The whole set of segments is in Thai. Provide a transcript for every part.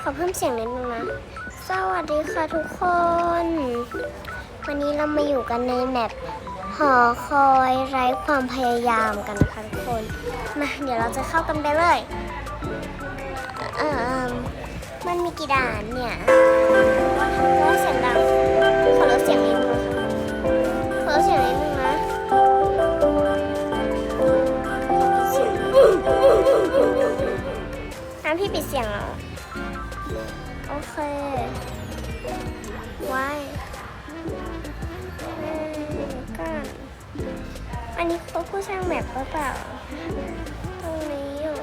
ขอเพิ่มเสียงนิดนึงนะ สวัสดีค่ะทุกคน วันนี้เรามาอยู่กันในแมปหอคอยไร้ความพยายามกันนะคะทุกคน มาเดี๋ยวเราจะเข้ากันไปเลยเออมันมีกี่ด่านเนี่ยร้อเสียงดัง ขอลดเสียงนิด น้ำพี่ปิดเสียงเหรอ โอเคว้ายเอ้ยก็อันนี้เขาผู้สร้างแมปหรือเปล่า ตรงนี้อยู่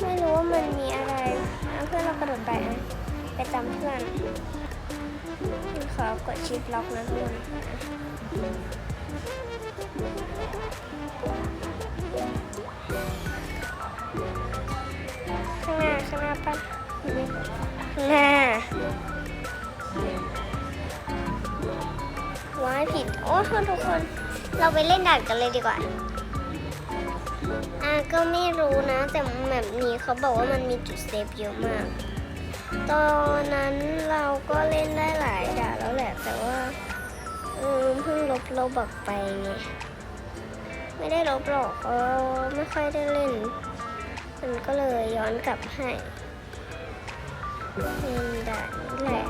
ไม่รู้ว่ามันมีอะไรเพื่อนเรากระโดดไปอะไปตามเพื่อนขอกดชิปล็อกนะทุกคนางหน้าปะข้างหน้าว้ายผิด โอ้โทษทุกคน เราไปเล่นด่านกันเลยดีกว่าอาก็ไม่รู้นะ แต่แบบนี้เขาบอกว่ามันมีจุดเซฟเยอะมาก ตอนนั้นเราก็เล่นได้หลายด่านแล้วแหละ แต่ว่าเออเพิ่งลบลบออกไปไงไม่ได้ลบหรอกเพราไม่ค่อยได้เล่น มันก็เลยย้อนกลับให้เล่นด่านนี้แหละ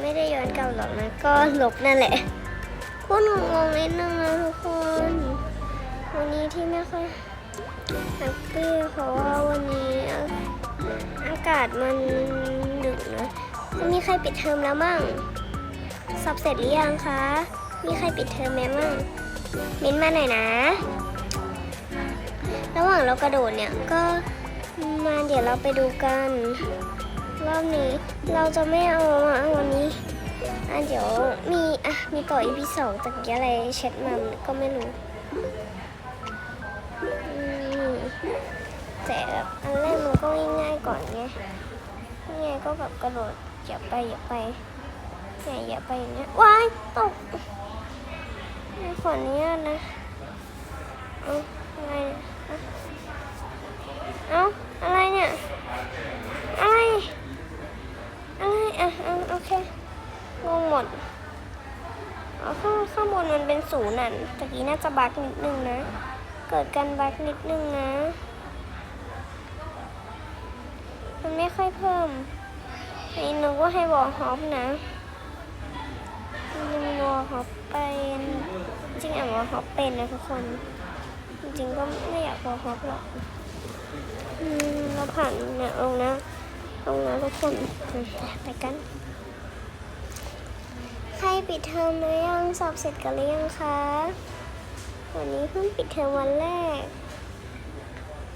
ไม่ได้ย้อนกลับหรอกนะ ก็หลบนั่นแหละพูดงงๆนิดนึงนะทุกคน วันนี้ที่ไม่ค่อยแฮปปี้เพราะว่าวันนี้อากาศมันดึกนะจะมีใครปิดเทอมแล้วมั่งสอบเสร็จหรือยังคะ มีใครปิดเทอมไหมมั่งเม้นมาหน่อยนะ หว่างเรากระโดดเนี่ยก็มาเดี๋ยวเราไปดูกัน รอบนี้เราจะไม่เอามาวันนี้อะเดี๋ยวมีอะมีต่อ EP สองจากกี้อะไรเช็ดมาก็ไม่รู้แต่แบบอันแรกมันก็ง่ายๆก่อนไงง่ายก็แบบกระโดดอย่าไปอย่าไปเนี่ยอย่าไปอย่างเงี้ยว้ายตกขออนุญาตนะเอาอไร เนี่ยเอาอะไรเนี่ย อะไร อะไรอะเอาโอเคงงหมดอ๋อข้างข้างบนมันเป็นศูนย์น่ะตะกี้น่าจะบักนิดนึงนะ เกิดการบักนิดนึงนะ มันไม่ค่อยเพิ่มไอ้นึกว่าให้บอกฮอปนะมันนัวฮอปเป็น จริงอะบอกฮอปเป็นนะทุกคน ริงๆก็ไม่อยากบอกฮอหรอกเราผ่านเนี่ยลงนะลงนะทุกคนไปกันใครปิดเทอมหรือยังสอบเสร็จกันหรือยังคะวันนี้เพิ่งปิดเทอมวันแรก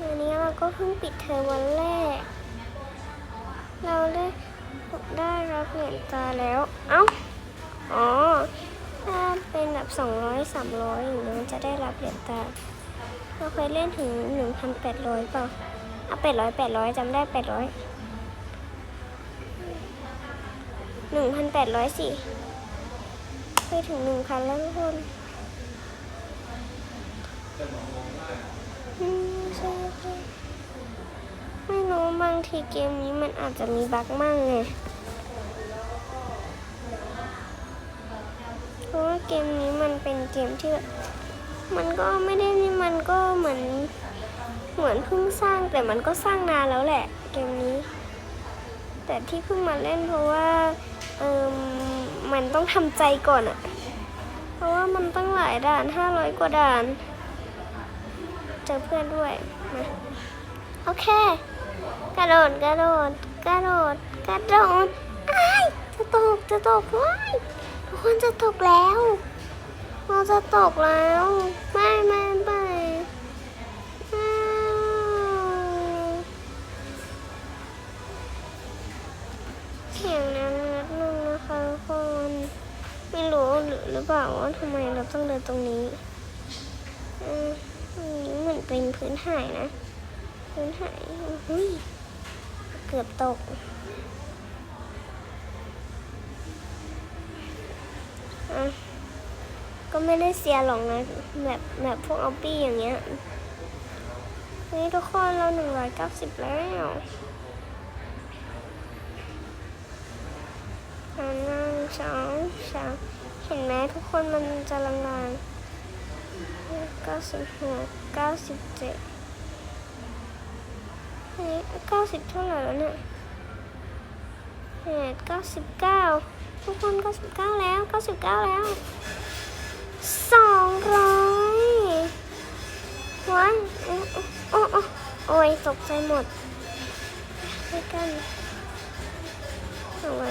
วันนี้เราก็เพิ่งปิดเทอมวันแรก เราได้ได้รับเหรียญตาแล้ว เอ้า อ๋อ ถ้าเป็นแบบสองร้อยสามร้อยอย่างนี้จะได้รับเหรียญตา เราเคยเล่นถึงหนึ่งพันแปดร้อยเปล่าอะแปดร้อยแปดร้อยจำได้แปดร้อยหนึ่งพันแปดร้อยสี่เคยถึงหนึ่งพันแล้วทุกคนไม่รู้บางทีเกมนี้มันอาจจะมีบั๊กมั่งไงเพราะว่าเกมนี้มันเป็นเกมที่แบบ มันก็ไม่ได้นี่มันก็เหมือนเหมือนเพิ่งสร้างแต่มันก็สร้างนานแล้วแหละเกมนี้ แต่ที่เพิ่งมาเล่นเพราะว่าเออมันต้องทำใจก่อนอะเพราะว่ามันตั้งหลายด่านห้าร้อยกว่าด่านเจอเพื่อนด้วยมาโอเค กระโดดกระโดดกระโดดกระโดดอ้ายจะตกจะตกว้ายทุกคนจะตกแล้ว เราจะตกแล้ว ไม่ไม่ไม่อ้าวเสียงนั้นนิดนึงนะคะทุกคน ไม่รู้หรือหรือเปล่าว่าทำไมเราต้องเดินตรงนี้อืมอันนี้เหมือนเป็นพื้นหายนะ พื้นหายอุ้ยเกือบตกอะ ก็ไม่ได้เสียหรอกนะแบบแบบพวกเอาปี้อย่างเงี้ยนี่ทุกคนเราหนึ่งร้อยเก้าสิบแล้วอันหนึ่งสองสามเห็นไหมทุกคนมันจะลางๆเก้าสิบหกเก้าสิบเจ็ดนี่เก้าสิบเท่าไหร่แล้วเนี่ยแปดเก้าสิบเก้าทุกคนเก้าสิบเก้าแล้วเก้าสิบเก้าแล้ว สองร้อยว้ายโอ้โอ้โอ้โอ้ยตกใจหมดไปกันเอาไว้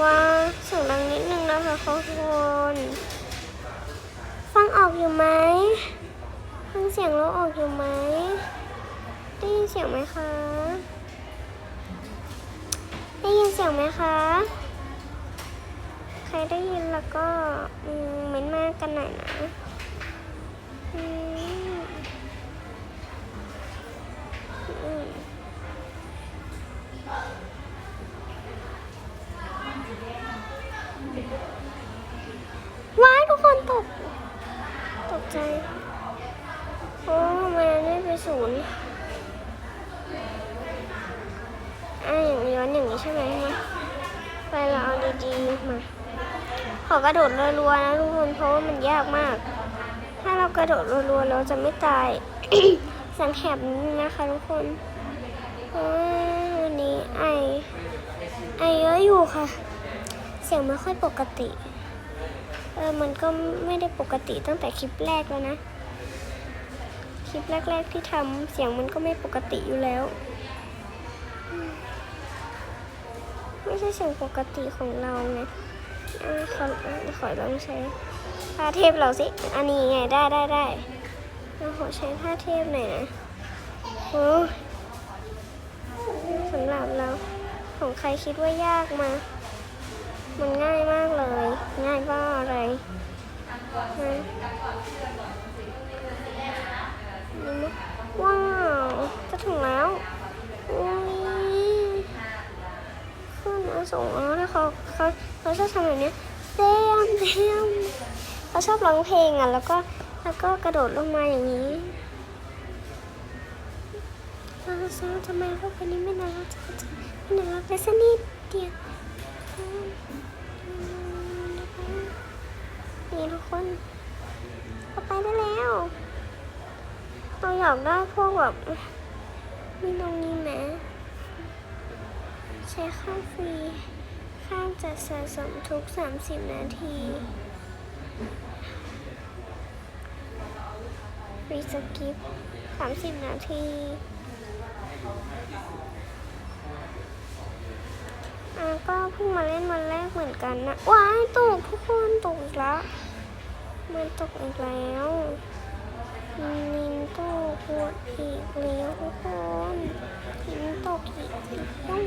ว้าเสียงดังนิดนึงนะคะทุกคนฟังออกอยู่ไหมฟังเสียงเราออกอยู่ไหมได้ยินเสียงไหมคะ ได้ยินเสียงไหมคะ ใครได้ยินแล้วก็อืมเม้นมากกันหน่อยนะว้ายทุกคนตก ตกใจ โอ้ทำไมอันนี้ไปศูนย์ อะอย่างย้อนอย่างนี้ใช่ไหมมาไปเราเอาดีๆมาขอกระโดดรัวๆนะทุกคนเพราะว่ามันยากมาก ถ้าเรากระโดดรัวๆเราจะไม่ตายสังแคบนิดนึงนะคะทุกคนวันนี้ไอไอเยอะอยู่ค่ะ เสียงไม่ค่อยปกติเออมันก็ไม่ได้ปกติตั้งแต่คลิปแรกแล้วนะ คลิปแรก ๆที่ทำเสียงมันก็ไม่ปกติอยู่แล้วอืม ไม่ใช่เสียงปกติของเราไงอะขอขอลองใช้ผ้าเทพเราสิ อันนี้ไงได้ได้ได้เราขอใช้ผ้าเทพหน่อยนะโอ้สำหรับเราของใครคิดว่ายากมา มันง่ายมากเลย ง่ายว่าอะไรว้าว จะถึงแล้วอุ้ย เอาส่งเอาแล้วเขาเขาเขาชอบทำแบบนี้เต้มเต้มเขาชอบร้องเพลงอะแล้วก็แล้วก็กระโดดลงมาอย่างนี้เราซาทำไมโลกใบนี้ไม่น่ารักจังไม่น่ารักเลยสักนิดเดียวนี่ทุกคนเราไปได้แล้วเราอยากได้พวกแบบมีตรงนี้ไหม ใช้ข้าวฟรี ข้ามจะสะสมทุก 30 นาทีฟรีสกิป30 นาที อ่าก็เพิ่งมาเล่นวันแรกเหมือนกันนะ ว้ายตกทุกคนตกอีกแล้ว มันตกอีกแล้วนินตกปวดอีกแล้วทุกคนนินตกอีกแล้ว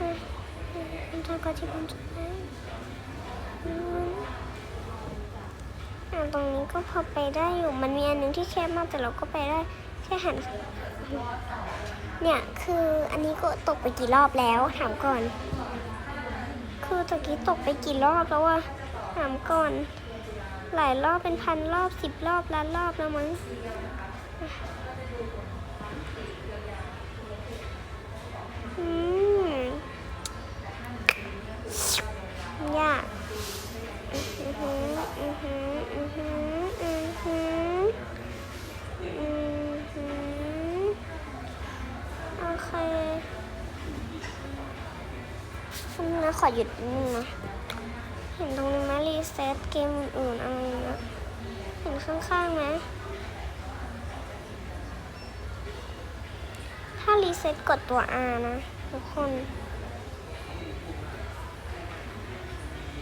อะ มันทำการที่มจะไปอืมอ่าตรงนี้ก็พอไปได้อยู่ มันมีอันหนึงที่แคบมากแต่เราก็ไปได้แค่หัน เนี่ยคืออันนี้ก็ตกไปกี่รอบแล้วถามก่อน คือตะกี้ตกไปกี่รอบแล้วอะถามก่อน หลายรอบเป็นพันรอบสิบรอบล้านรอบแล้วมั้ง นะขอหยุดนิดนึงนะเห็นตรงนี้ไหมรีเซ็ตเกมอื่นๆอะไรนะเห็นข้างๆไหมถ้ารีเซ็ตกดตัว R นะ ทุกคน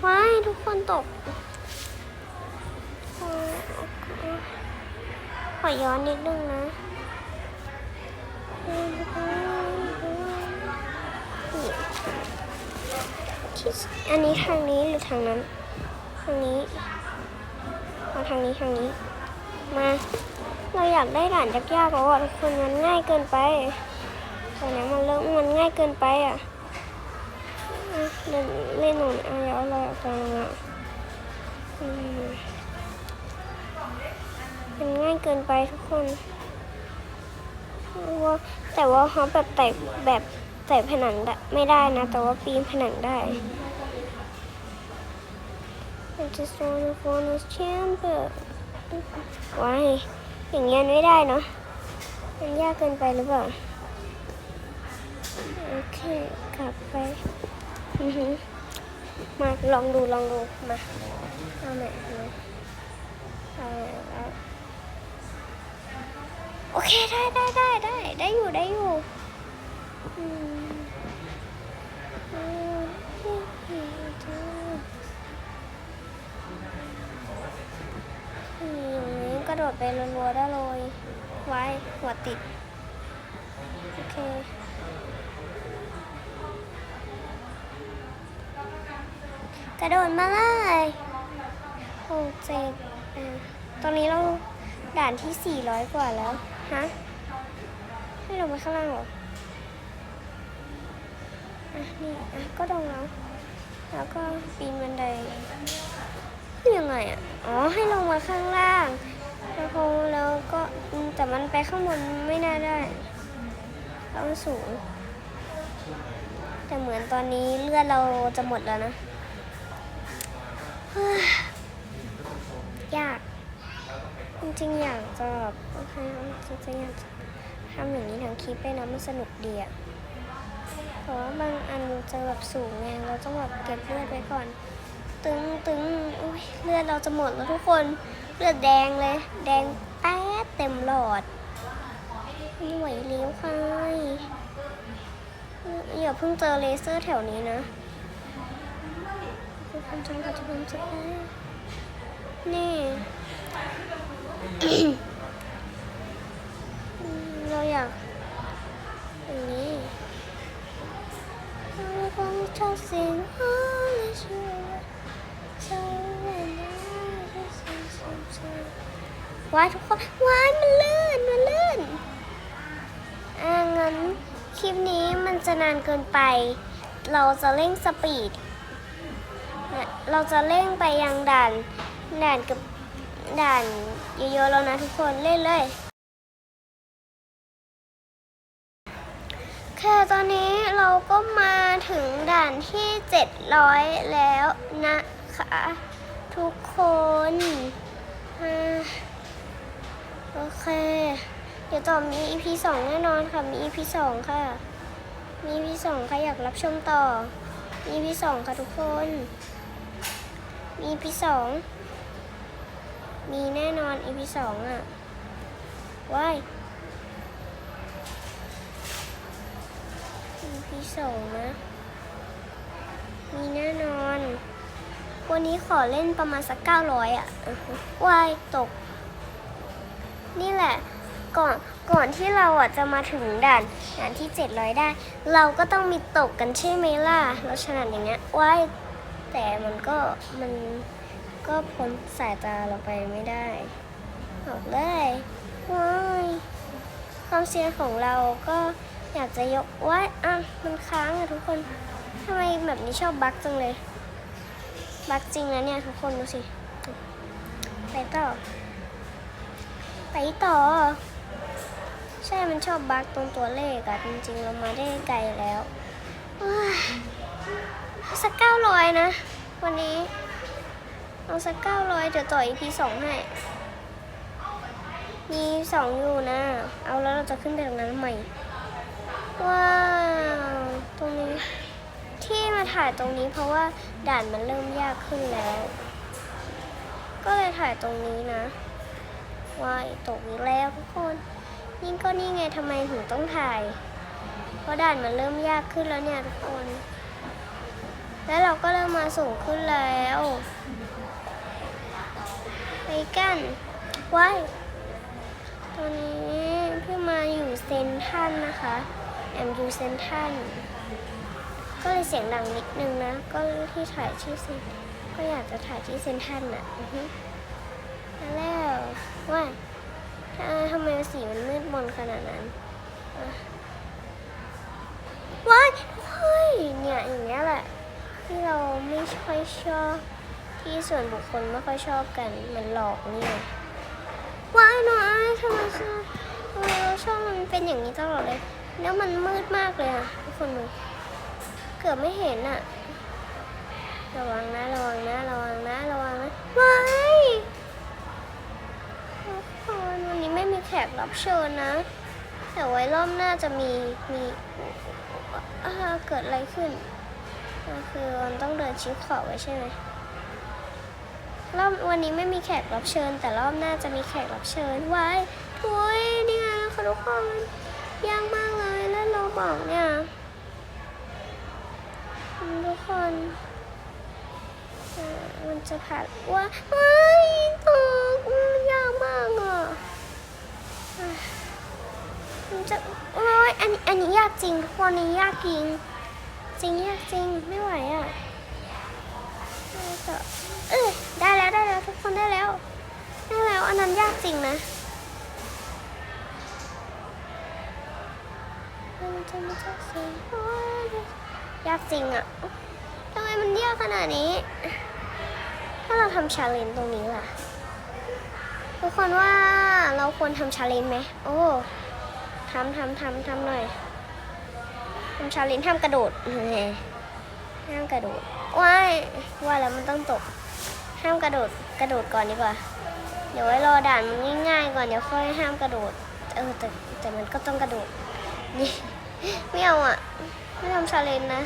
ว้ายทุกคนตกโอ้ขอย้อนนิดนึงนะ อันนี้ทางนี้หรือทางนั้น ทางนี้มาทางนี้ทางนี้ มา เราอยากได้ด่านยากๆเพราะว่าทุกคนมันง่ายเกินไปตอนนี้มันเริ่มมันง่ายเกินไปอะเล่นเล่นหนุนเอาแล้วอะไรออกมามันง่ายเกินไปทุกคนว่าแต่ว่าเขาแบบแตกแบบ ไต่ผนังได้ไม่ได้นะ แต่ว่าปีนผนังได้ I just wanna fall in chamber ว้ายอย่างเงี้ยไม่ได้เนาะมันยากเกินไปหรือเปล่า โอเค กลับไป อือหือมาลองดูลองดูมาเอาใหม่เอาใหม่เอาเอาโอเค ได้ได้ได้ได้ได้อยู่ได้อยู่ กระโดดไปรัวๆได้เลย ไว้หัวติด โอเคกระโดดมาเลยหกเจ็ดตอนนี้เราด่านที่400กว่าแล้ว ฮะ ให้ลงไปข้างล่างหรอ อะนี่อะก็ลงแล้ว แล้วก็ปีนบันไดยังไงอะ อ๋อ ให้ลงมาข้างล่าง แล้วพอแล้วก็แต่มันไปข้างบนไม่น่าได้เพราะมันสูง แต่เหมือนตอนนี้เลือดเราจะหมดแล้วนะยาก จริงๆอยากจะแบบโอเคจริงๆอยากจะทำอย่างนี้ทั้งคลิปเลยนะมันสนุกดีอะ เพราะว่าบางอันมันจะแบบสูงไงเราต้องแบบเก็บเลือดไว้ก่อน ตึงตึงอุ้ยเลือดเราจะหมดแล้วทุกคนเลือดแดงเลย แดงแป๊ดเต็มหลอดไม่ไหวเลี้ยวค่ะอย่าเพิ่งเจอเลเซอร์แถวนี้นะคือความจำปัจจุบันจะได้นี่อืมเราอยากอย่างนี้ ว้ายทุกคนว้ายมันลื่น มันลื่น อ่างั้นคลิปนี้มันจะนานเกินไป เราจะเร่งสปีดเนี่ยเราจะเร่งไปยังด่าน ด่านกับด่านเยอะๆแล้วนะทุกคนเล่นเลย แค่ตอนนี้เราก็มาถึงด่านที่ 700 แล้วนะคะ ทุกคนอโอเค เดี๋ยวต่อมี EP 2 แน่นอนค่ะ มี EP 2 ค่ะ มี EP 2 ใครอยากรับชมต่อ มี EP 2 ค่ะทุกคน มี EP สองมีแน่นอน EP สองอะว้าย EP สองนะ มีแน่นอน วันนี้ขอเล่นประมาณสักเก้าร้อยอะวายตก นี่แหละ ก่อนก่อนที่เราอะจะมาถึงด่านด่านที่700ได้ เราก็ต้องมีตกกันใช่ไหมล่ะเราฉลาดอย่างเงี้ยวายแต่มันก็มันก็พ้นสายตาเราไปไม่ได้บอกเลยว้ายความเสียของเราก็ อยากจะยกว้าอะมันค้างอะทุกคนทำไมแบบนี้ชอบบั๊กจังเลย บั๊กจริงนะเนี่ยทุกคนดูสิ ไปต่อ ไปต่อ ใช่มันชอบบั๊กตรงตัวเลขอะจริงๆ เรามาได้ไกลแล้วว้าสักเก้าร้อยนะ วันนี้ เอาสักเก้าร้อยเดี๋ยวต่อ EP สองให้ มีสองอยู่นะ เอาแล้วเราจะขึ้นไปตรงนั้นทำไม ว้าวตรงนี้ ที่มาถ่ายตรงนี้เพราะว่าด่านมันเริ่มยากขึ้นแล้ว ก็เลยถ่ายตรงนี้นะว้ายตกอีกแล้วทุกคนนี่ก็นี่ไงทำไมถึงต้องถ่าย เพราะด่านมันเริ่มยากขึ้นแล้วเนี่ยทุกคน แล้วเราก็เริ่มมาสูงขึ้นแล้วไปกันว้ายตอนนี้เพิ่งมาอยู่เซนทันนะคะ แอมยูเซนทันก็เลยเสียงดังนิดนึงนะ ก็ที่ถ่ายที่เซนก็อยากจะถ่ายที่เซนทันอะอแล้วว้าทำไมทำไมสีมันมืดมนขนาดนั้นว้ายเฮ้ยเนี่ยอย่างเงี้ยแหละ ที่เราไม่ค่อยชอบ ที่ส่วนบุคคลไม่ค่อยชอบกันมันหลอกนี่ว้ายน้อยทำไมชอบทำไมเราชอบมันเป็นอย่างนี้ตลอดเลย แล้วมันมืดมากเลยอะทุกคนดูเกือบไม่เห็นอะ ระวังนะ ระวังนะ ระวังนะ ระวังนะว้ายทุกคนวันนี้ไม่มีแขกรับเชิญนะ แต่ไว้รอบหน้าจะมีมีอ่าเกิดอะไรขึ้นก็คือมันต้องเดินชิดขอบไว้ใช่ไหมรอบวันนี้ไม่มีแขกรับเชิญ แต่รอบหน้าจะมีแขกรับเชิญไว้ทุยนี่ไงคะทุกคนยากมา กเราบอกเนี่ยทุกคนมันจะผ่านว่าเฮ้ยตกมันยากมากอะมันจะโอ้ยอันนี้อันนี้ยากจริงทุกคนนี้ยากจริง จริงยากจริงไม่ไหวอะเอาต่เออได้แล้วได้แล้วทุกคนได้แล้วได้แล้วอันนั้นยากจริงนะ ยากจริงอะทำไมมันยากขนาดนี้ ถ้าเราทำชาเลนจ์ตรงนี้ล่ะ ทุกคนว่าเราควรทำชาเลนจ์ไหม โอ้ทำทำทำทำหน่อยทำชาเลนจ์ห้ามกระโดดห้ามกระโดดว้ายว่าแล้วมันต้องตก ห้ามกระโดดกระโดดก่อนดีกว่า เดี๋ยวไว้รอด่านมันง่ายๆก่อนเดี๋ยวค่อยห้ามกระโดด เออแต่แต่มันก็ต้องกระโดดนี่ ไม่เอาอะ ไม่ทำชาเลนนะ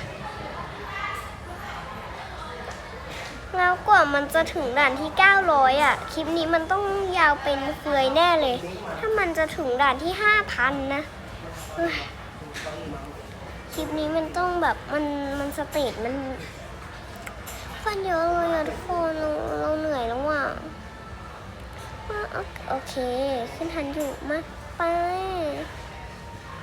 แล้วกว่ามันจะถึงด่านที่ 900 อะ คลิปนี้มันต้องยาวเป็นเฟือยแน่เลย ถ้ามันจะถึงด่านที่ 5,000 นะ คลิปนี้มันต้องแบบมันมันสเตจมันคนเยอะเลยอะทุกคนเราเราเหนื่อยแล้วอะโอเค ขึ้นทันอยู่มาไป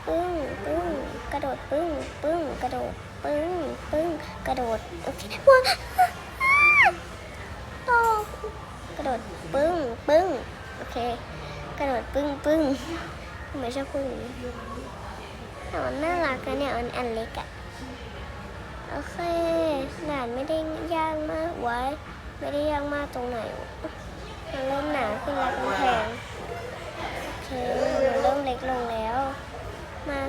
ปึ้งปึ้งกระโดดปึ้งปึ้งกระโดดปึ้งปึ้งกระโดดโอเคว้าตกกระโดดปึ้งปึ้งโอเค กระโดดปึ้งปึ้งทำไมชอบพูดอย่างนี้แต่มันน่ารักนะเนี่ยมันอันเล็กอะโอเคด่านไม่ได้ยากมากไว้ ไม่ได้ยากมากตรงไหนมันเริ่มหนาขึ้นแล้วกำแพงโอเคมันเริ่มเล็กลงแล้ว มา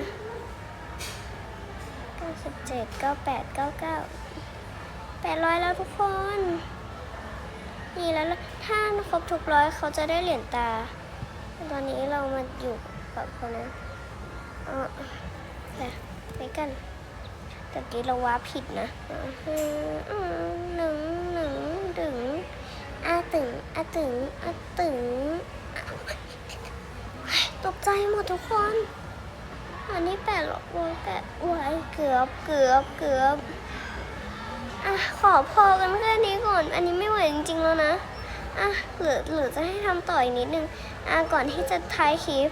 97 98 99 800แล้วทุกคน นี่แล้วถ้าครบทุกร้อยเขาจะได้เหรียญตา ตอนนี้เรามาอยู่กับคนนั้นเออไปไปกันต่กี้เราว้าผิดนะหนึ่งหนึ่งดึงอาตึงอาตึงอาตึงตกใจหมดทุกคน อันนี้แปดร้อยแปดไว้เกือบเกือบเกือบอะขอพอกันแค่นี้ก่อน อันนี้ไม่ไหวจริงๆแล้วนะอะหรือหรือจะให้ทำต่ออีกนิดนึงอะก่อนที่จะท้ายคลิป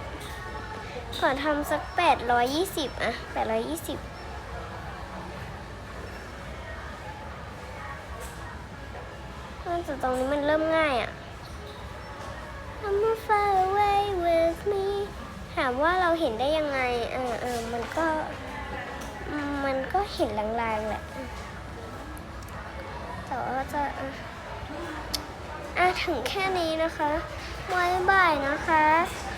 ขอทำสักแปดร้อยยี่สิบอะแปดร้อยยี่สิบแต่ตรงนี้มันเริ่มง่ายอะ Come far away with me ถามว่าเราเห็นได้ยังไง เออเออมันก็ มันก็เห็นลางๆแหละ แต่ว่าจะอะถึงแค่นี้นะคะบายบายนะคะ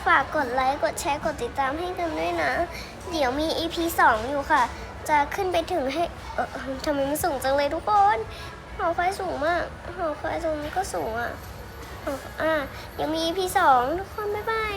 ฝากกดไลค์ กดแชร์ กดติดตามให้กันด้วยนะ เดี๋ยวมี EP 2 อยู่ค่ะ จะขึ้นไปถึงให้ เออทำไมมันสูงจังเลยทุกคนหอคอยสูงมากหอคอยตรงนี้ก็สูงอะอะเดี๋ยวมี EP 2 ทุกคน บ๊ายบาย